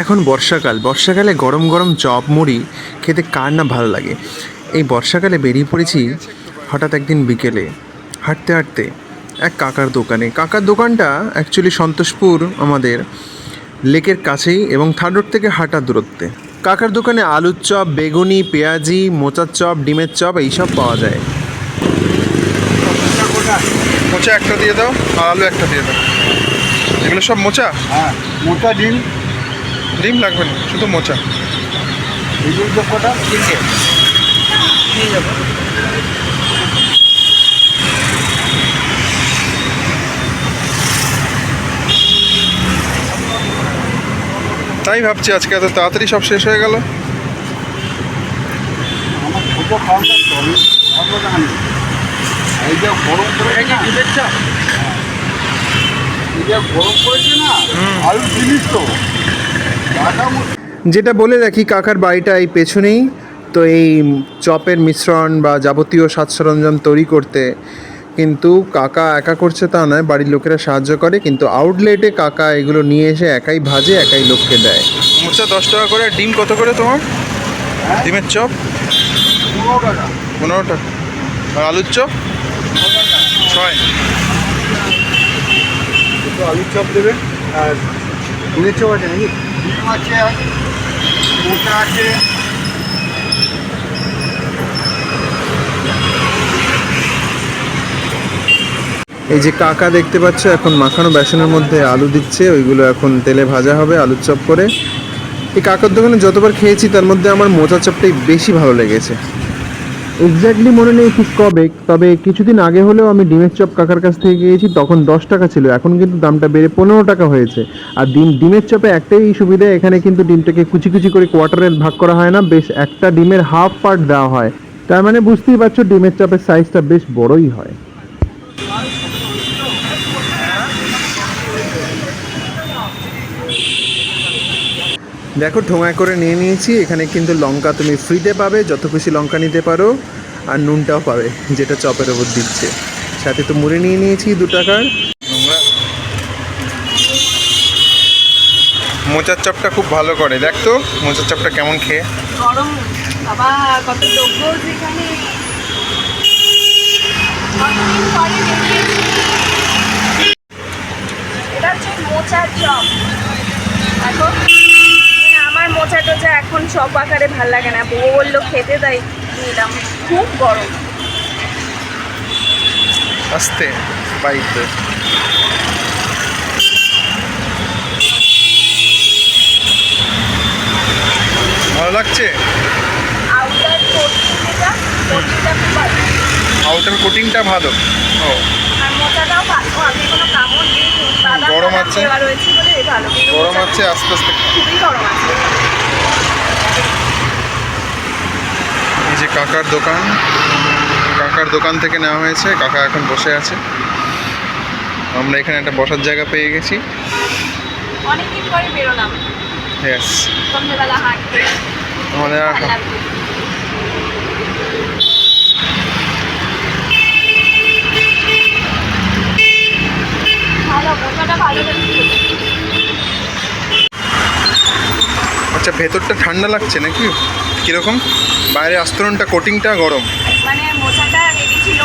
এখন বর্ষাকাল। বর্ষাকালে গরম গরম চপ মুড়ি খেতে কার না ভালো লাগে? এই বর্ষাকালে বেরিয়ে পড়েছি হঠাৎ একদিন বিকেলে। হাঁটতে হাঁটতে এক কাকার দোকানে। কাকার দোকানটা অ্যাকচুয়ালি সন্তোষপুর আমাদের লেকের কাছেই এবং থার্ড রোড থেকে হাঁটার দূরত্বে। কাকার দোকানে আলুর চপ বেগুনি পেঁয়াজি মোচার চপ ডিমের চপ এইসব পাওয়া যায়। মোচা একটা দিয়ে দাও আর আলু একটা দিয়ে দাও। এগুলো সব মোচা? হ্যাঁ মোটা ডিম ডিম লাগবে না শুধু মোচা। তাই ভাবছি আজকে এত তাড়াতাড়ি সব শেষ হয়ে গেল। আমার ছোটো খাওয়াটা চলে ভালো না আমি এই যে গরম করেছে না? এই যে গরম করেছে না? আলু জিনিস তো। যেটা বলে রাখি কাকার বাড়িটা এই পেছনেই। তো এই চপের মিশ্রণ বা যাবতীয় সাজ সরঞ্জাম তৈরি করতে কিন্তু কাকা একা করছে তা নয় বাড়ির লোকেরা সাহায্য করে। কিন্তু আউটলেটে কাকা এগুলো নিয়ে এসে একাই ভাজে একাই লোককে দেয়। মোচা দশ টাকা করে ডিম কত করে তোমার? ডিমের চপ? পনেরো টাকা। আর আলুর চপ? ছয়। একটু আলুর চপ দেবে আর ডিমের চপ আছে নাকি? ডিম আছে মোটা আছে। এই যে কাকা দেখতে পাচ্ছ, এখন মাখানো বেসনের মধ্যে আলু দিচ্ছে, ওইগুলো এখন তেলে ভাজা হবে, আলুর চপ করে। এই কাকার দোকানে যতবার খেয়েছি, তার মধ্যে আমার মোচা চপটাই বেশি ভালো লেগেছে। এক্স্যাক্টলি মনে নেই ঠিক কবে, তবে কিছুদিন আগে হলেও আমি ডিমের চপ কাকার কাছ থেকে গিয়েছি, তখন দশ টাকা ছিল, এখন কিন্তু দামটা বেড়ে পনেরো টাকা হয়েছে। আর ডিম, ডিমের চপে একটাই সুবিধা, এখানে কিন্তু ডিমটাকে কুচি কুচি করে কোয়ার্টারে ভাগ করা হয় না, বেশ একটা ডিমের হাফ পার্ট দেওয়া হয়। তার মানে বুঝতেই পারছ, ডিমের চপের সাইজটা বেশ বড়ই হয়। দেখো ঠোঙায় করে নিয়ে নিয়েছি। এখানে কিন্তু লঙ্কা তুমি ফ্রিতে পাবে যত খুশি লঙ্কা নিতে পারো আর নুনটাও পাবে যেটা চপের ওপর দিচ্ছে। সাথে তো মুড়ে নিয়ে নিয়েছি দু টাকার। মোচার চপটা খুব ভালো করে দেখ তো মোচার চপটা কেমন খেয়ে। গরম বাবা কত। এটা হচ্ছে মোচার চপ। এখন মোচা টোচা এখন সব আকারে ভালো লাগে না। বউ বলল খেতে তাই নিলাম খুব গরম। আস্তে বাইতে ভালো লাগছে? আউটার কোটিংটা ভালো। আউটার কোটিংটা ভালো। ও। মোচাটাও ভালো আমি কোনো কামড় দিইনি বাদাম গরম আছে? রয়েছে বলে ভালো গরম আছে আস্তে আস্তে? খুবই গরম আছে। এই যে কাকার দোকান কাকার দোকান থেকে নেওয়া হয়েছে কাকা এখন বসে আছে। আমরা এখানে একটা বসার জায়গা পেয়ে গেছি। অনেকদিন পরে বেরোলাম। আমাদের আর ভালো লাগবে ভালো মোচাটা ভালো লাগছে আচ্ছা ভেতরটা ঠান্ডা লাগছে নাকি? কীরকম? বাইরে আস্তরণটা কোটিংটা গরম। মানে মোচাটা রেডি ছিল